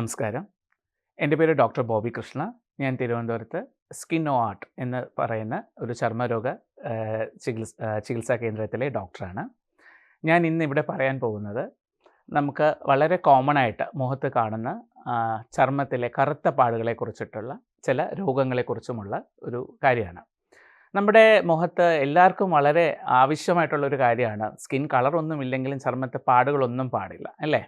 നമസ്കാരം. എന്റെ പേര് ഡോക്ടർ ബോബി കൃഷ്ണ. ഞാൻ തിരുവനന്തപുരത്ത് സ്കിൻ ഓ ആർട്ട് എന്ന് പറയുന്ന ഒരു ചർമ്മരോഗ ചികിത്സ ചികിത്സാ കേന്ദ്രത്തിലെ ഡോക്ടറാണ്. ഞാൻ ഇന്ന് ഇവിടെ പറയാൻ പോകുന്നത് നമുക്ക് വളരെ കോമൺ ആയിട്ട് മുഖത്ത് കാണുന്ന ചർമ്മത്തിലെ കറുത്ത പാടുകളെ കുറിച്ചിട്ടുള്ള ചില രോഗങ്ങളെക്കുറിച്ചുമുള്ള ഒരു കാര്യമാണ്. നമ്മുടെ മുഖത്ത് എല്ലാവർക്കും വളരെ ആവശ്യമായിട്ടുള്ള ഒരു കാര്യമാണ്. സ്കിൻ കളറൊന്നും ഇല്ലെങ്കിലും ചർമ്മത്തെ പാടുകളൊന്നും പാടില്ല അല്ലേ?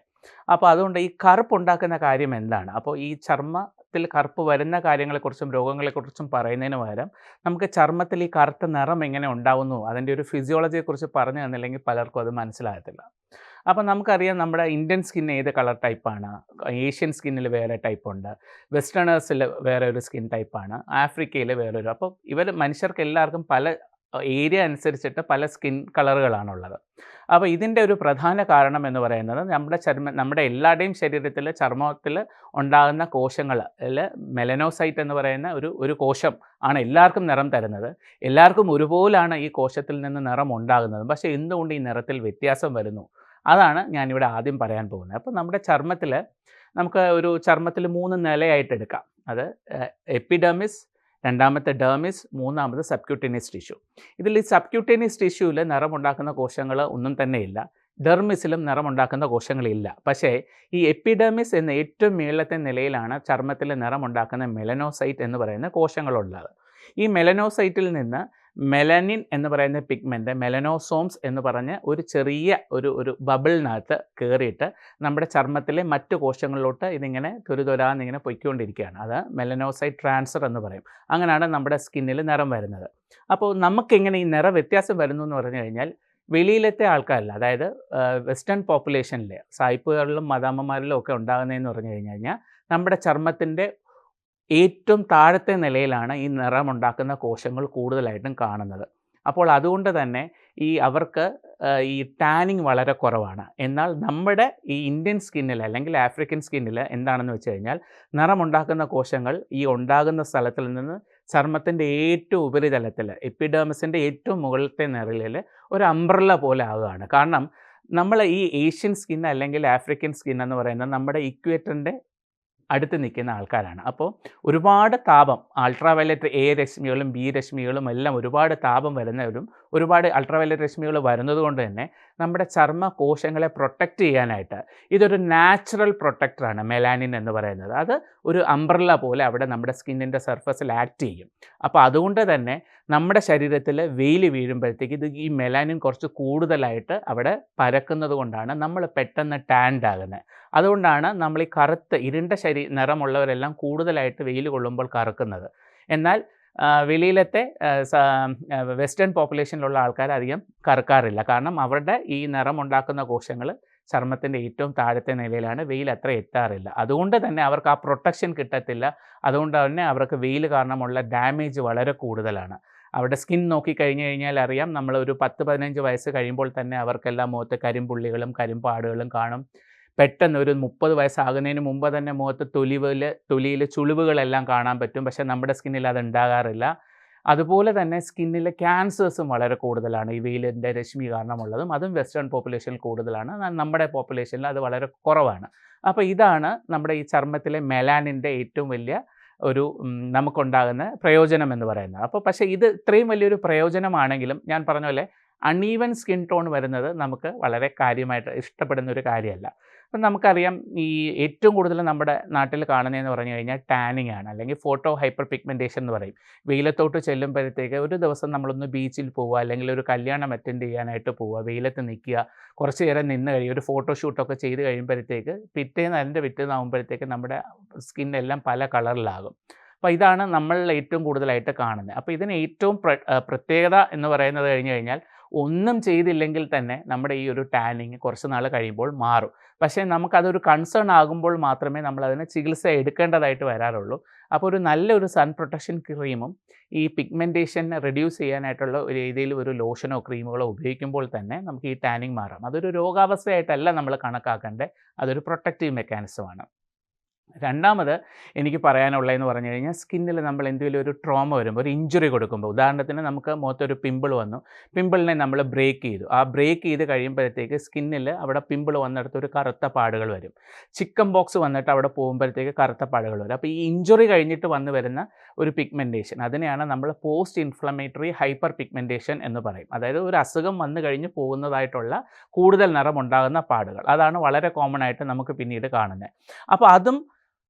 അപ്പോൾ അതുകൊണ്ട് ഈ കറുപ്പ് ഉണ്ടാക്കുന്ന കാര്യം എന്താണ്? അപ്പോൾ ഈ ചർമ്മത്തിൽ കറുപ്പ് വരുന്ന കാര്യങ്ങളെക്കുറിച്ചും രോഗങ്ങളെക്കുറിച്ചും പറയുന്നതിന് പകരം നമുക്ക് ചർമ്മത്തിൽ ഈ കറുത്ത നിറം എങ്ങനെ ഉണ്ടാവുന്നു? അതിന്റെ ഒരു ഫിസിയോളജിയെക്കുറിച്ച് പറഞ്ഞു തന്നില്ലെങ്കിൽ പലർക്കും അത് മനസ്സിലാകത്തില്ല. അപ്പോൾ നമുക്കറിയാം നമ്മുടെ ഇന്ത്യൻ സ്കിൻ ഏത് കളർ ടൈപ്പാണ്? ഏഷ്യൻ സ്കിന്നിൽ വേറെ ടൈപ്പ് ഉണ്ട് വെസ്റ്റേണേഴ്സിൽ വേറെ ഒരു സ്കിൻ ടൈപ്പാണ്. ആഫ്രിക്കയിൽ വേറൊരു. അപ്പോൾ ഇവർ മനുഷ്യർക്ക് എല്ലാവർക്കും പല ഏരിയ അനുസരിച്ചിട്ട് പല സ്കിൻ കളറുകളാണുള്ളത്. അപ്പോൾ ഇതിന്റെ ഒരു പ്രധാന കാരണം എന്ന് പറയുന്നത് നമ്മുടെ ചർമ്മ നമ്മുടെ എല്ലാവരുടെയും ശരീരത്തിൽ ചർമ്മത്തിൽ ഉണ്ടാകുന്ന കോശങ്ങൾ അതിൽ മെലനോസൈറ്റ് എന്ന് പറയുന്ന ഒരു ഒരു കോശം ആണ് എല്ലാവർക്കും നിറം തരുന്നത്. എല്ലാവർക്കും ഒരുപോലാണ് ഈ കോശത്തിൽ നിന്ന് നിറം ഉണ്ടാകുന്നത്. പക്ഷേ എന്തുകൊണ്ട് ഈ നിറത്തിൽ വ്യത്യാസം വരുന്നു? അതാണ് ഞാനിവിടെ ആദ്യം പറയാൻ പോകുന്നത്. അപ്പോൾ നമ്മുടെ ചർമ്മത്തിൽ നമുക്ക് ഒരു ചർമ്മത്തിൽ മൂന്ന് നിലയായിട്ട് എടുക്കാം. അത് എപ്പിഡെമിസ് രണ്ടാമത്തെ ഡേമിസ് മൂന്നാമത് സബ്ക്യൂട്ടേനിയസ് ടിഷ്യൂ ഇതിൽ ഈ സബ്ക്യൂട്ടേനിയസ് ടിഷ്യൂവിൽ നിറമുണ്ടാക്കുന്ന കോശങ്ങൾ ഒന്നും തന്നെ ഇല്ല ഡെർമിസിലും നിറമുണ്ടാക്കുന്ന കോശങ്ങളില്ല പക്ഷേ ഈ എപ്പിഡെർമിസ് എന്ന ഏറ്റവും മേളത്തെ നിലയിലാണ് ചർമ്മത്തിൽ നിറമുണ്ടാക്കുന്ന മെലനോസൈറ്റ് എന്ന് പറയുന്ന കോശങ്ങളുള്ളത്. ഈ മെലനോസൈറ്റിൽ നിന്ന് മെലനിൻ എന്ന് പറയുന്ന പിഗ്മെന്റ് മെലനോസോംസ് എന്ന് പറഞ്ഞ് ഒരു ചെറിയ ഒരു ഒരു ബബിളിനകത്ത് കയറിയിട്ട് നമ്മുടെ ചർമ്മത്തിലെ മറ്റു കോശങ്ങളിലോട്ട് ഇതിങ്ങനെ തുരുതുരാന്നിങ്ങനെ പൊയ്ക്കൊണ്ടിരിക്കുകയാണ്. അത് മെലനോസൈറ്റ് ട്രാൻസ്ഫർ എന്ന് പറയും. അങ്ങനെയാണ് നമ്മുടെ സ്കിന്നിൽ നിറം വരുന്നത്. അപ്പോൾ നമുക്കിങ്ങനെ ഈ നിറ വ്യത്യാസം വരുന്നു എന്ന് പറഞ്ഞു കഴിഞ്ഞാൽ വെളിയിലത്തെ ആൾക്കാരിൽ അതായത് വെസ്റ്റേൺ പോപ്പുലേഷനിലെ സായിപ്പുകളിലും മദാമ്മമാരിലും ഒക്കെ ഉണ്ടാകുന്നതെന്ന് പറഞ്ഞു കഴിഞ്ഞു കഴിഞ്ഞാൽ നമ്മുടെ ചർമ്മത്തിന്റെ ഏറ്റവും താഴത്തെ നിലയിലാണ് ഈ നിറമുണ്ടാക്കുന്ന കോശങ്ങൾ കൂടുതലായിട്ടും കാണുന്നത്. അപ്പോൾ അതുകൊണ്ട് തന്നെ ഈ അവർക്ക് ഈ ടാനിങ് വളരെ കുറവാണ്. എന്നാൽ നമ്മുടെ ഈ ഇന്ത്യൻ സ്കിന്നിൽ അല്ലെങ്കിൽ ആഫ്രിക്കൻ സ്കിന്നിൽ എന്താണെന്ന് വെച്ച് കഴിഞ്ഞാൽ നിറമുണ്ടാക്കുന്ന കോശങ്ങൾ ഈ ഉണ്ടാകുന്ന സ്ഥലത്തിൽ നിന്ന് ചർമ്മത്തിന്റെ ഏറ്റവും ഉപരിതലത്തിൽ എപ്പിഡേമസിന്റെ ഏറ്റവും മുകളിലത്തെ നിറലിൽ ഒരു അംബ്രല്ല പോലെ ആവുകയാണ് കാരണം നമ്മൾ ഈ ഏഷ്യൻ സ്കിൻ അല്ലെങ്കിൽ ആഫ്രിക്കൻ സ്കിൻ എന്ന് പറയുന്നത് നമ്മുടെ ഇക്വേറ്ററിന്റെ അടുത്ത് നിൽക്കുന്ന ആൾക്കാരാണ്. അപ്പോൾ ഒരുപാട് താപം അൾട്രാ വയലറ്റ് എ രശ്മികളും ബി രശ്മികളും എല്ലാം ഒരുപാട് താപം വരുന്നവരും ഒരുപാട് അൾട്രാ വയലറ്റ് രശ്മികൾ വരുന്നത് കൊണ്ട് തന്നെ നമ്മുടെ ചർമ്മ കോശങ്ങളെ പ്രൊട്ടക്റ്റ് ചെയ്യാനായിട്ട്. ഇതൊരു നാച്ചുറൽ പ്രൊട്ടക്ടറാണ് മെലാനിൻ എന്ന് പറയുന്നത്. അത് ഒരു അംബ്രല്ല പോലെ അവിടെ നമ്മുടെ സ്കിന്നിന്റെ സർഫസിൽ ആക്ട് ചെയ്യും. അപ്പോൾ അതുകൊണ്ട് തന്നെ നമ്മുടെ ശരീരത്തിൽ വെയിൽ വീഴുമ്പോഴത്തേക്ക് ഇത് ഈ മെലാനിൻ കുറച്ച് കൂടുതലായിട്ട് അവിടെ പരക്കുന്നത് കൊണ്ടാണ് നമ്മൾ പെട്ടെന്ന് ടാൻഡ് ആകുന്നത് അതുകൊണ്ടാണ് നമ്മൾ ഈ കറുത്ത് ഇരുണ്ട ശരീ നിറമുള്ളവരെല്ലാം കൂടുതലായിട്ട് വെയിൽ കൊള്ളുമ്പോൾ കറുക്കുന്നത്. എന്നാൽ വെളിയിലത്തെ വെസ്റ്റേൺ പോപ്പുലേഷനിലുള്ള ആൾക്കാർ അധികം കറുക്കാറില്ല. കാരണം അവരുടെ ഈ നിറമുണ്ടാക്കുന്ന കോശങ്ങൾ ചർമ്മത്തിന്റെ ഏറ്റവും താഴത്തെ നിലയിലാണ്. വെയിൽ അത്ര എത്താറില്ല. അതുകൊണ്ട് തന്നെ അവർക്ക് ആ പ്രൊട്ടക്ഷൻ കിട്ടത്തില്ല. അതുകൊണ്ട് തന്നെ അവർക്ക് വെയിൽ കാരണമുള്ള ഡാമേജ് വളരെ കൂടുതലാണ്. അവരുടെ സ്കിൻ നോക്കി കഴിഞ്ഞു കഴിഞ്ഞാൽ അറിയാം നമ്മൾ ഒരു പത്ത് പതിനഞ്ച് വയസ്സ് കഴിയുമ്പോൾ തന്നെ അവർക്കെല്ലാം മുഖത്ത് കരിമ്പുള്ളികളും കരിമ്പാടുകളും കാണും. പെട്ടെന്ന് ഒരു മുപ്പത് വയസ്സാകുന്നതിന് മുമ്പ് തന്നെ മുഖത്ത് തൊലിവിൽ തൊലിയിൽ ചുളിവുകളെല്ലാം കാണാൻ പറ്റും. പക്ഷേ നമ്മുടെ സ്കിന്നിൽ അത് ഉണ്ടാകാറില്ല. അതുപോലെ തന്നെ സ്കിന്നിലെ ക്യാൻസേഴ്സും വളരെ കൂടുതലാണ്. ഈ വെയിലിന്റെ രശ്മി കാരണമുള്ളതും അതും വെസ്റ്റേൺ പോപ്പുലേഷനിൽ കൂടുതലാണ്. നമ്മുടെ പോപ്പുലേഷനിൽ അത് വളരെ കുറവാണ്. അപ്പോൾ ഇതാണ് നമ്മുടെ ഈ ചർമ്മത്തിലെ മെലാനിന്റെ ഏറ്റവും വലിയ ഒരു നമുക്കുണ്ടാകുന്ന പ്രയോജനം എന്ന് പറയുന്നത്. അപ്പോൾ പക്ഷേ ഇത് ഇത്രയും വലിയൊരു പ്രയോജനമാണെങ്കിലും ഞാൻ പറഞ്ഞ പോലെ അൺഈവൻ സ്കിൻ ടോൺ വരുന്നത് നമുക്ക് വളരെ കാര്യമായിട്ട് ഇഷ്ടപ്പെടുന്ന ഒരു കാര്യമല്ല. അപ്പം നമുക്കറിയാം ഈ ഏറ്റവും കൂടുതൽ നമ്മുടെ നാട്ടിൽ കാണുന്നതെന്ന് പറഞ്ഞു കഴിഞ്ഞാൽ ടാനിങ് ആണ്. അല്ലെങ്കിൽ ഫോട്ടോ ഹൈപ്പർ പിഗ്മെന്റേഷൻ എന്ന് പറയും. വെയിലത്തോട്ട് ചെല്ലുമ്പോഴത്തേക്ക് ഒരു ദിവസം നമ്മളൊന്ന് ബീച്ചിൽ പോവുക അല്ലെങ്കിൽ ഒരു കല്യാണം അറ്റൻഡ് ചെയ്യാനായിട്ട് പോവുക വെയിലത്ത് നിൽക്കുക കുറച്ച് നേരം നിന്ന് കഴിയും ഒരു ഫോട്ടോഷൂട്ടൊക്കെ ചെയ്ത് കഴിയുമ്പോഴത്തേക്ക് പിറ്റേന്ന് അതിന്റെ പിറ്റേന്നാകുമ്പോഴത്തേക്ക് നമ്മുടെ സ്കിൻ എല്ലാം പല കളറിലാകും. അപ്പോൾ ഇതാണ് നമ്മൾ ഏറ്റവും കൂടുതലായിട്ട് കാണുന്നത്. അപ്പോൾ ഇതിന് ഏറ്റവും പ്ര- പ്രത്യേകത എന്ന് പറയുന്നത് കഴിഞ്ഞ് കഴിഞ്ഞാൽ ഒന്നും ചെയ്തില്ലെങ്കിൽ തന്നെ നമ്മുടെ ഈ ഒരു ടാനിങ് കുറച്ച് നാൾ കഴിയുമ്പോൾ മാറും. പക്ഷേ നമുക്കതൊരു കൺസേൺ ആകുമ്പോൾ മാത്രമേ നമ്മൾ അതിന് ചികിത്സ എടുക്കേണ്ടതായിട്ട് വരാറുള്ളൂ. അപ്പോൾ ഒരു നല്ലൊരു സൺ പ്രൊട്ടക്ഷൻ ക്രീമും ഈ പിഗ്മെന്റേഷൻ റെഡ്യൂസ് ചെയ്യാനായിട്ടുള്ള ഒരു രീതിയിൽ ഒരു ലോഷനോ ക്രീമുകളോ ഉപയോഗിക്കുമ്പോൾ തന്നെ നമുക്ക് ഈ ടാനിങ് മാറാം. അതൊരു രോഗാവസ്ഥയായിട്ടല്ല നമ്മൾ കണക്കാക്കേണ്ടത്. അതൊരു പ്രൊട്ടക്റ്റീവ് മെക്കാനിസമാണ് രണ്ടാമത് എനിക്ക് പറയാനുള്ളതെന്ന് പറഞ്ഞു കഴിഞ്ഞാൽ സ്കിന്നിൽ നമ്മൾ എന്തെങ്കിലും ഒരു ട്രോമ വരുമ്പോൾ ഒരു ഇഞ്ചുറി കൊടുക്കുമ്പോൾ ഉദാഹരണത്തിന് നമുക്ക് മുഖത്തൊരു പിമ്പിൾ വന്നു പിമ്പിളിനെ നമ്മൾ ബ്രേക്ക് ചെയ്തു. ആ ബ്രേക്ക് ചെയ്ത് കഴിയുമ്പോഴത്തേക്ക് സ്കിന്നിൽ അവിടെ പിമ്പിൾ വന്നിടത്ത് ഒരു കറുത്ത പാടുകൾ വരും. ചിക്കൻ ബോക്സ് വന്നിട്ട് അവിടെ പോകുമ്പോഴത്തേക്ക് കറുത്ത പാടുകൾ വരും. അപ്പോൾ ഈ ഇഞ്ചുറി കഴിഞ്ഞിട്ട് വന്നു വരുന്ന ഒരു പിഗ്മെന്റേഷൻ അതിനെയാണ് നമ്മൾ പോസ്റ്റ് ഇൻഫ്ലമേറ്ററി ഹൈപ്പർ പിഗ്മെന്റേഷൻ എന്ന് പറയും. അതായത് ഒരു അസുഖം വന്നു കഴിഞ്ഞ് പോകുന്നതായിട്ടുള്ള കൂടുതൽ നിറമുണ്ടാകുന്ന പാടുകൾ. അതാണ് വളരെ കോമൺ ആയിട്ട് നമുക്ക് പിന്നീട് കാണുന്നത്. അപ്പോൾ അതും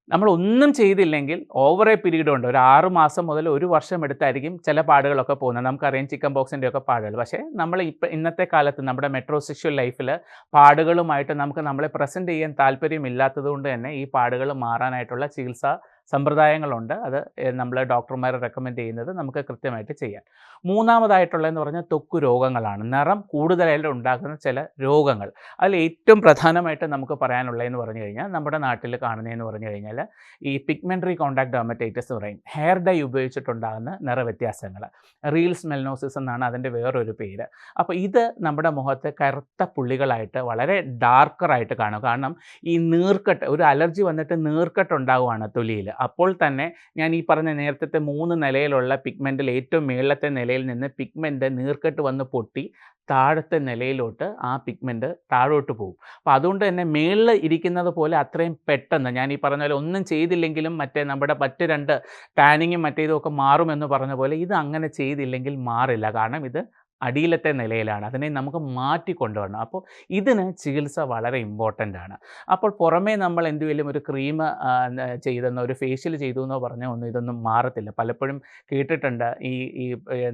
നമ്മൾ ഒന്നും ചെയ്തില്ലെങ്കിൽ ഓവർ എ പീരീഡ് ഉണ്ട്. ഒരു ആറ് മാസം മുതൽ ഒരു വർഷം എടുത്തായിരിക്കും ചില പാടുകളൊക്കെ പോകുന്നത്. നമുക്കറിയാം ചിക്കൻ ബോക്സിന്റെ ഒക്കെ പാടുകൾ. പക്ഷേ നമ്മൾ ഇപ്പം ഇന്നത്തെ കാലത്ത് നമ്മുടെ മെട്രോ മെട്രോസെക്ഷൽ ലൈഫിൽ പാടുകളുമായിട്ട് നമുക്ക് നമ്മളെ പ്രസന്റ് ചെയ്യാൻ താല്പര്യമില്ലാത്തത് കൊണ്ട് തന്നെ ഈ പാടുകൾ മാറാനായിട്ടുള്ള ചികിത്സ സമ്പ്രദായങ്ങളുണ്ട്. അത് നമ്മൾ ഡോക്ടർമാർ റെക്കമെൻഡ് ചെയ്യുന്നത് നമുക്ക് കൃത്യമായിട്ട് ചെയ്യാം മൂന്നാമതായിട്ടുള്ളതെന്ന് പറഞ്ഞാൽ ത്വക്ക് രോഗങ്ങളാണ്. നിറം കൂടുതലായിട്ട് ഉണ്ടാക്കുന്ന ചില രോഗങ്ങൾ. അതിൽ ഏറ്റവും പ്രധാനമായിട്ട് നമുക്ക് പറയാനുള്ളതെന്ന് പറഞ്ഞു കഴിഞ്ഞാൽ നമ്മുടെ നാട്ടിൽ കാണുന്നതെന്ന് പറഞ്ഞു കഴിഞ്ഞാൽ ഈ പിഗ്മെന്ററി കോണ്ടാക്ട് ഡെർമറ്റൈറ്റിസ് എന്ന് പറയും. ഹെയർ ഡൈ ഉപയോഗിച്ചിട്ടുണ്ടാകുന്ന നിറവ്യത്യാസങ്ങൾ. റീൽസ് മെൽനോസിസ് എന്നാണ് അതിന്റെ വേറൊരു പേര്. അപ്പോൾ ഇത് നമ്മുടെ മുഖത്ത് കറുത്ത പുള്ളികളായിട്ട് വളരെ ഡാർക്കറായിട്ട് കാണും. കാരണം ഈ നീർക്കെട്ട് ഒരു അലർജി വന്നിട്ട് നീർക്കെട്ട് ഉണ്ടാവുകയാണ് തൊലിയിൽ. അപ്പോൾ തന്നെ ഞാൻ ഈ പറഞ്ഞ നേരത്തെ മൂന്ന് നിലയിലുള്ള പിഗ്മെന്റിൽ ഏറ്റവും മേളത്തെ നിലയിൽ നിന്ന് പിഗ്മെന്റ് നീർക്കെട്ട് വന്ന് പൊട്ടി താഴത്തെ നിലയിലോട്ട് ആ പിഗ്മെന്റ് താഴോട്ട് പോകും. അപ്പോൾ അതുകൊണ്ട് തന്നെ മേളിൽ ഇരിക്കുന്നത് പോലെ അത്രയും പെട്ടെന്ന് ഞാൻ ഈ പറഞ്ഞ പോലെ ഒന്നും ചെയ്തില്ലെങ്കിലും മറ്റേ നമ്മുടെ മറ്റ് രണ്ട് ടാനിങ്ങും മറ്റേതും ഒക്കെ മാറുമെന്ന് പറഞ്ഞ പോലെ ഇത് അങ്ങനെ ചെയ്തില്ലെങ്കിൽ മാറില്ല. കാരണം ഇത് അടിയിലത്തെ നിലയിലാണ്. അതിനെ നമുക്ക് മാറ്റി കൊണ്ടുവരണം. അപ്പോൾ ഇതിന് ചികിത്സ വളരെ ഇമ്പോർട്ടന്റ് ആണ്. അപ്പോൾ പുറമേ നമ്മൾ എന്തുവെങ്കിലും ഒരു ക്രീം ചെയ്തെന്നോ ഒരു ഫേഷ്യൽ ചെയ്തു എന്നോ പറഞ്ഞോ ഒന്നും ഇതൊന്നും മാറത്തില്ല. പലപ്പോഴും കേട്ടിട്ടുണ്ട്. ഈ ഈ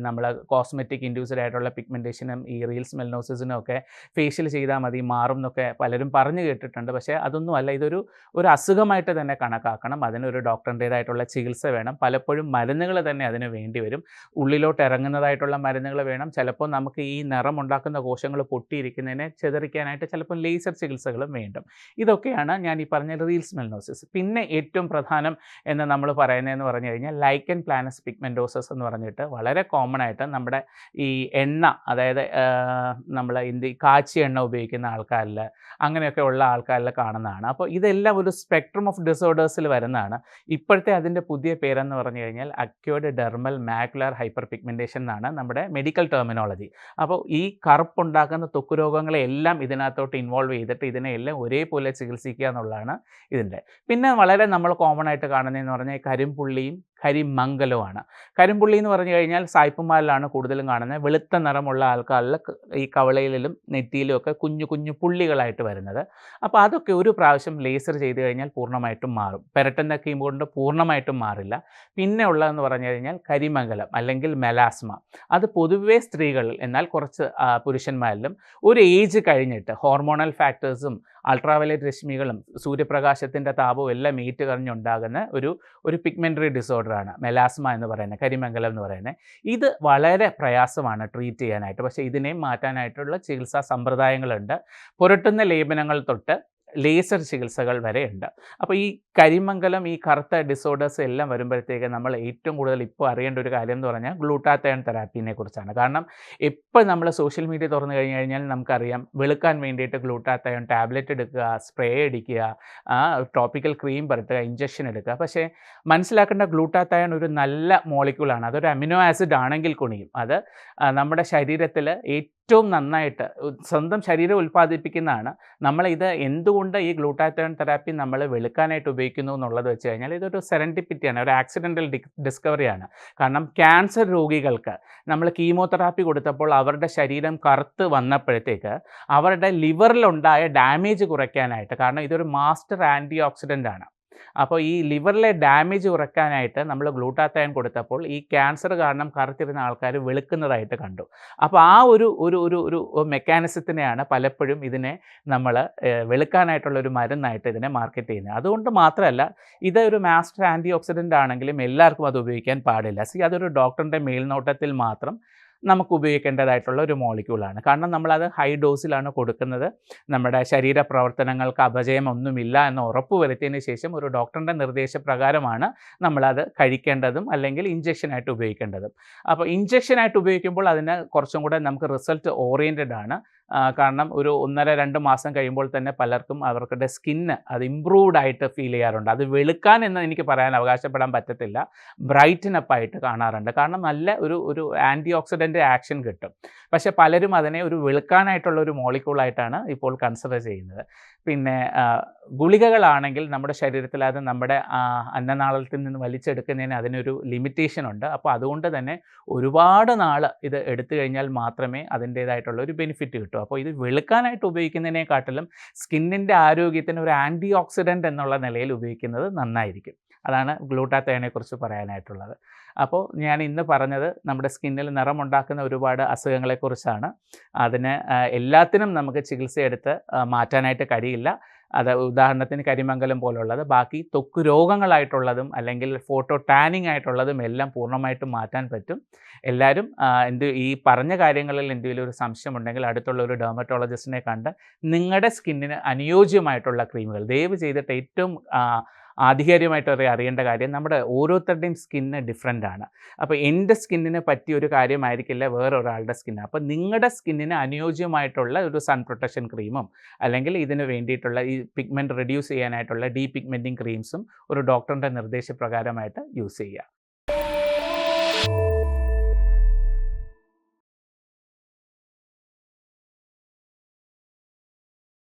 നമ്മൾ കോസ്മെറ്റിക് ഇൻഡ്യൂസ്ഡ് ആയിട്ടുള്ള പിഗ്മെന്റേഷനും ഈ റീൽസ് മെൽനോസിസിനും ഒക്കെ ഫേഷ്യൽ ചെയ്താൽ മതി മാറും എന്നൊക്കെ പലരും പറഞ്ഞു കേട്ടിട്ടുണ്ട്. പക്ഷേ അതൊന്നും അല്ല. ഇതൊരു ഒരു അസുഖമായിട്ട് തന്നെ കണക്കാക്കണം. അതിനൊരു ഡോക്ടറിന്റേതായിട്ടുള്ള ചികിത്സ വേണം. പലപ്പോഴും മരുന്നുകൾ തന്നെ അതിന് വേണ്ടി വരും. ഉള്ളിലോട്ട് ഇറങ്ങുന്നതായിട്ടുള്ള മരുന്നുകൾ വേണം. ചിലപ്പോൾ നമുക്ക് ഈ നിറമുണ്ടാക്കുന്ന കോശങ്ങൾ പൊട്ടിയിരിക്കുന്നതിനെ ചെതറിക്കാനായിട്ട് ചിലപ്പോൾ ലേസർ ചികിത്സകളും വേണ്ടും. ഇതൊക്കെയാണ് ഞാൻ ഈ പറഞ്ഞ റീൽസ് മെൽനോസിസ് പിന്നെ ഏറ്റവും പ്രധാനം എന്ന് നമ്മൾ പറയുന്നതെന്ന് പറഞ്ഞു കഴിഞ്ഞാൽ ലൈക്കൻ പ്ലാനസ് പിഗ്മെന്റോസസ് എന്ന് പറഞ്ഞിട്ട് വളരെ കോമൺ ആയിട്ട് നമ്മുടെ ഈ എണ്ണ അതായത് നമ്മൾ ഇന്ത്യ കാച്ചി എണ്ണ ഉപയോഗിക്കുന്ന ആൾക്കാരിൽ അങ്ങനെയൊക്കെ ഉള്ള ആൾക്കാരിൽ കാണുന്നതാണ്. അപ്പോൾ ഇതെല്ലാം ഒരു സ്പെക്ട്രം ഓഫ് ഡിസോർഡേഴ്സിൽ വരുന്നതാണ്. ഇപ്പോഴത്തെ അതിന്റെ പുതിയ പേരെന്ന് പറഞ്ഞു കഴിഞ്ഞാൽ acquired dermal macular hyper pigmentation എന്നാണ് നമ്മുടെ മെഡിക്കൽ ടെർമിനോളജി അപ്പോൾ ഈ കറുപ്പുണ്ടാക്കുന്ന ത്വക്ക് രോഗങ്ങളെല്ലാം ഇതിനകത്തോട്ട് ഇൻവോൾവ് ചെയ്തിട്ട് ഇതിനെ എല്ലാം ഒരേപോലെ ചികിത്സിക്കുക എന്നുള്ളതാണ് ഇതിന്റെ. പിന്നെ വളരെ നമ്മൾ കോമൺ ആയിട്ട് കാണുന്നതെന്ന് പറഞ്ഞാൽ കരിമ്പുള്ളിയും കരിമംഗലവുമാണ്. കരിമ്പുള്ളി എന്ന് പറഞ്ഞു കഴിഞ്ഞാൽ സായിപ്പുമാരിലാണ് കൂടുതലും കാണുന്നത്. വെളുത്ത നിറമുള്ള ആൾക്കാരിൽ ഈ കവളയിലും നെറ്റിയിലും ഒക്കെ കുഞ്ഞു കുഞ്ഞു പുള്ളികളായിട്ട് വരുന്നത്. അപ്പോൾ അതൊക്കെ ഒരു പ്രാവശ്യം ലേസർ ചെയ്ത് കഴിഞ്ഞാൽ പൂർണമായിട്ടും മാറും. പെരട്ടുന്ന കീം കൊണ്ട് പൂർണമായിട്ടും മാറില്ല. പിന്നെ ഉള്ളതെന്ന് പറഞ്ഞു കഴിഞ്ഞാൽ കരിമംഗലം അല്ലെങ്കിൽ മെലാസ്മ. അത് പൊതുവേ സ്ത്രീകളിൽ എന്നാൽ കുറച്ച് പുരുഷന്മാരിലും ഒരു ഏജ് കഴിഞ്ഞിട്ട് ഹോർമോണൽ ഫാക്ടേഴ്സും അൾട്രാവയലറ്റ് രശ്മികളും സൂര്യപ്രകാശത്തിന്റെ താപവും എല്ലാം മീറ്റ് കറിഞ്ഞുണ്ടാകുന്ന ഒരു ഒരു പിഗ്മെന്ററി ഡിസോർഡറാണ് മെലാസ്മ എന്ന് പറയുന്നത് കരിമംഗലം എന്ന് പറയുന്നത് ഇത് വളരെ പ്രയാസമാണ് ട്രീറ്റ് ചെയ്യാനായിട്ട്. പക്ഷേ ഇതിനെയും മാറ്റാനായിട്ടുള്ള ചികിത്സാ സമ്പ്രദായങ്ങളുണ്ട്. പുരട്ടുന്ന ലേപനങ്ങൾ തൊട്ട് ലേസർ ചികിത്സകൾ വരെ ഉണ്ട്. അപ്പോൾ ഈ കരിമംഗലം ഈ കറുത്ത ഡിസോർഡേഴ്സ് എല്ലാം വരുമ്പോഴത്തേക്ക് നമ്മൾ ഏറ്റവും കൂടുതൽ ഇപ്പോൾ അറിയേണ്ട ഒരു കാര്യം എന്ന് പറഞ്ഞാൽ ഗ്ലൂട്ടാത്തയൺ തെറാപ്പീനെ കുറിച്ചാണ്. കാരണം ഇപ്പോൾ നമ്മൾ സോഷ്യൽ മീഡിയ തുറന്നു കഴിഞ്ഞ് കഴിഞ്ഞാൽ നമുക്കറിയാം വെളുക്കാൻ വേണ്ടിയിട്ട് ഗ്ലൂട്ടാത്തയൺ ടാബ്ലറ്റ് എടുക്കുക സ്പ്രേ അടിക്കുക ടോപ്പിക്കൽ ക്രീം പരത്തുക ഇഞ്ചക്ഷൻ എടുക്കുക. പക്ഷേ മനസ്സിലാക്കേണ്ട ഗ്ലൂട്ടാത്തയൺ ഒരു നല്ല മോളിക്യൂളാണ് അതൊരു അമിനോ ആസിഡ് ആണെങ്കിൽ കുണിയും അത് നമ്മുടെ ശരീരത്തിൽ ഏറ്റവും നന്നായിട്ട് സ്വന്തം ശരീരം ഉൽപ്പാദിപ്പിക്കുന്നതാണ്. നമ്മൾ ഇത് എന്തുകൊണ്ട് ഈ ഗ്ലൂട്ടാത്തോൺ തെറാപ്പി നമ്മൾ വെളുക്കാനായിട്ട് ഉപയോഗിക്കുന്നു എന്നുള്ളത് വെച്ച് കഴിഞ്ഞാൽ ഇതൊരു സെറന്റിപ്പിറ്റിയാണ് ഒരു ആക്സിഡന്റൽ ഡിസ്കവറിയാണ്. കാരണം ക്യാൻസർ രോഗികൾക്ക് നമ്മൾ കീമോതെറാപ്പി കൊടുത്തപ്പോൾ അവരുടെ ശരീരം കറുത്ത് വന്നപ്പോഴത്തേക്ക് അവരുടെ ലിവറിലുണ്ടായ ഡാമേജ് കുറയ്ക്കാനായിട്ട് കാരണം ഇതൊരു മാസ്റ്റർ ആന്റി ഓക്സിഡന്റ് ആണ് അപ്പോൾ ഈ ലിവറിലെ ഡാമേജ് കുറയ്ക്കാനായിട്ട് നമ്മൾ ഗ്ലൂട്ടാത്തയൻ കൊടുത്തപ്പോൾ ഈ ക്യാൻസർ കാരണം കറുത്തിരുന്ന ആൾക്കാർ വെളുക്കുന്നതായിട്ട് കണ്ടു. അപ്പോൾ ആ ഒരു ഒരു ഒരു ഒരു മെക്കാനിസത്തിനെയാണ് പലപ്പോഴും ഇതിനെ നമ്മൾ വെളുക്കാനായിട്ടുള്ള ഒരു മരുന്നായിട്ട് ഇതിനെ മാർക്കറ്റ് ചെയ്യുന്നത്. അതുകൊണ്ട് മാത്രമല്ല ഇത് ഒരു മാസ്റ്റർ ആന്റി ഓക്സിഡന്റ് ആണെങ്കിലും എല്ലാവർക്കും അത് ഉപയോഗിക്കാൻ പാടില്ല. സി അതൊരു ഡോക്ടറിന്റെ മേൽനോട്ടത്തിൽ മാത്രം നമുക്ക് ഉപയോഗിക്കേണ്ടതായിട്ടുള്ള ഒരു മോളിക്യൂളാണ്. കാരണം നമ്മളത് ഹൈ ഡോസിലാണ് കൊടുക്കുന്നത്. നമ്മുടെ ശരീര പ്രവർത്തനങ്ങൾക്ക് അപജയമൊന്നുമില്ല എന്ന് ഉറപ്പ് വരുത്തിയതിന് ശേഷം ഒരു ഡോക്ടറിന്റെ നിർദ്ദേശപ്രകാരമാണ് നമ്മളത് കഴിക്കേണ്ടതും അല്ലെങ്കിൽ ഇഞ്ചക്ഷനായിട്ട് ഉപയോഗിക്കേണ്ടതും. അപ്പോൾ ഇഞ്ചക്ഷനായിട്ട് ഉപയോഗിക്കുമ്പോൾ അതിന് കുറച്ചും കൂടെ നമുക്ക് റിസൾട്ട് ഓറിയന്റഡ് ആണ്. കാരണം ഒരു ഒന്നര രണ്ട് മാസം കഴിയുമ്പോൾ തന്നെ പലർക്കും അവർക്കുടെ സ്കിന്ന് അത് ഇമ്പ്രൂവ്ഡ് ആയിട്ട് ഫീൽ ചെയ്യാറുണ്ട്. അത് വെളുക്കാൻ എന്ന് എനിക്ക് പറയാൻ അവകാശപ്പെടാൻ പറ്റത്തില്ല. ബ്രൈറ്റനപ്പ് ആയിട്ട് കാണാറുണ്ട്. കാരണം നല്ല ഒരു ഒരു ആന്റി ഓക്സിഡന്റ് ആക്ഷൻ കിട്ടും. പക്ഷേ പലരും അതിനെ ഒരു വെളുക്കാനായിട്ടുള്ള ഒരു മോളിക്കൂളായിട്ടാണ് ഇപ്പോൾ കൺസിഡർ ചെയ്യുന്നത്. പിന്നെ ഗുളികകളാണെങ്കിൽ നമ്മുടെ ശരീരത്തിൽ അത് നമ്മുടെ അന്നനാളത്തിൽ നിന്ന് വലിച്ചെടുക്കുന്നതിന് അതിനൊരു ലിമിറ്റേഷൻ ഉണ്ട്. അപ്പോൾ അതുകൊണ്ട് തന്നെ ഒരുപാട് നാൾ ഇത് എടുത്തു കഴിഞ്ഞാൽ മാത്രമേ അതിന്റേതായിട്ടുള്ള ഒരു ബെനിഫിറ്റ് കിട്ടൂ. അപ്പോൾ ഇത് വെളുക്കാനായിട്ട് ഉപയോഗിക്കുന്നതിനെക്കാട്ടിലും സ്കിന്നിന്റെ ആരോഗ്യത്തിന് ഒരു ആന്റി ഓക്സിഡന്റ് എന്നുള്ള നിലയിൽ ഉപയോഗിക്കുന്നത് നന്നായിരിക്കും. അതാണ് ഗ്ലൂട്ടാത്തേനെക്കുറിച്ച് പറയാനായിട്ടുള്ളത്. അപ്പോൾ ഞാൻ ഇന്ന് പറഞ്ഞത് നമ്മുടെ സ്കിന്നിൽ നിറമുണ്ടാക്കുന്ന ഒരുപാട് അസുഖങ്ങളെക്കുറിച്ചാണ്. അതിന് എല്ലാത്തിനും നമുക്ക് ചികിത്സയെടുത്ത് മാറ്റാനായിട്ട് കഴിയില്ല. അത് ഉദാഹരണത്തിന് കരിമംഗലം പോലുള്ളത്. ബാക്കി ത്വക്ക് രോഗങ്ങളായിട്ടുള്ളതും അല്ലെങ്കിൽ ഫോട്ടോ ടാനിങ് ആയിട്ടുള്ളതും എല്ലാം പൂർണമായിട്ടും മാറ്റാൻ പറ്റും. എല്ലാവരും എന്ത് ഈ പറഞ്ഞ കാര്യങ്ങളിൽ എന്തെങ്കിലും ഒരു സംശയം ഉണ്ടെങ്കിൽ അടുത്തുള്ള ഒരു ഡെർമറ്റോളജിസ്റ്റിനെ കണ്ട് നിങ്ങളുടെ സ്കിന്നിന് അനുയോജ്യമായിട്ടുള്ള ക്രീമുകൾ ദയവ് ചെയ്തിട്ട് ഏറ്റവും ആധികാരികമായിട്ട് അറിയേണ്ട കാര്യം നമ്മുടെ ഓരോരുത്തരുടെയും സ്കിന്ന് ഡിഫറെന്റ് ആണ്. അപ്പോൾ എന്റെ സ്കിന്നിന് പറ്റിയ ഒരു കാര്യമായിരിക്കില്ല വേറൊരാളുടെ സ്കിന്ന് അപ്പോൾ നിങ്ങളുടെ സ്കിന്നിന് അനുയോജ്യമായിട്ടുള്ള ഒരു സൺ പ്രൊട്ടക്ഷൻ ക്രീമും അല്ലെങ്കിൽ ഇതിന് വേണ്ടിയിട്ടുള്ള ഈ പിഗ്മെന്റ് റെഡ്യൂസ് ചെയ്യാനായിട്ടുള്ള ഡീ പിഗ്മെന്റിങ് ക്രീംസും ഒരു ഡോക്ടറിന്റെ നിർദ്ദേശപ്രകാരമായിട്ട് യൂസ് ചെയ്യുക.